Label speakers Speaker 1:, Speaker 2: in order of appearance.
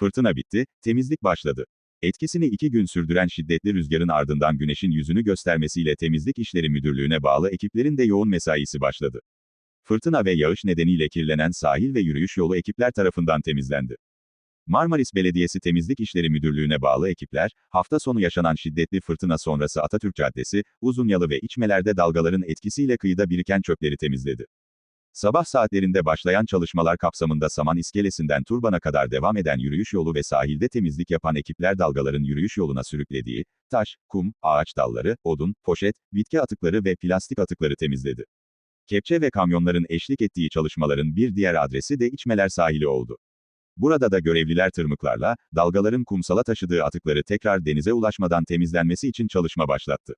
Speaker 1: Fırtına bitti, temizlik başladı. Etkisini iki gün sürdüren şiddetli rüzgarın ardından güneşin yüzünü göstermesiyle temizlik işleri müdürlüğüne bağlı ekiplerin de yoğun mesaisi başladı. Fırtına ve yağış nedeniyle kirlenen sahil ve yürüyüş yolu ekipler tarafından temizlendi. Marmaris Belediyesi Temizlik İşleri Müdürlüğü'ne bağlı ekipler, hafta sonu yaşanan şiddetli fırtına sonrası Atatürk Caddesi, Uzunyalı ve İçmeler'de dalgaların etkisiyle kıyıda biriken çöpleri temizledi. Sabah saatlerinde başlayan çalışmalar kapsamında Saman İskelesi'nden Turban'a kadar devam eden yürüyüş yolu ve sahilde temizlik yapan ekipler dalgaların yürüyüş yoluna sürüklediği, taş, kum, ağaç dalları, odun, poşet, bitki atıkları ve plastik atıkları temizledi. Kepçe ve kamyonların eşlik ettiği çalışmaların bir diğer adresi de İçmeler sahili oldu. Burada da görevliler tırmıklarla, dalgaların kumsala taşıdığı atıkları tekrar denize ulaşmadan temizlenmesi için çalışma başlattı.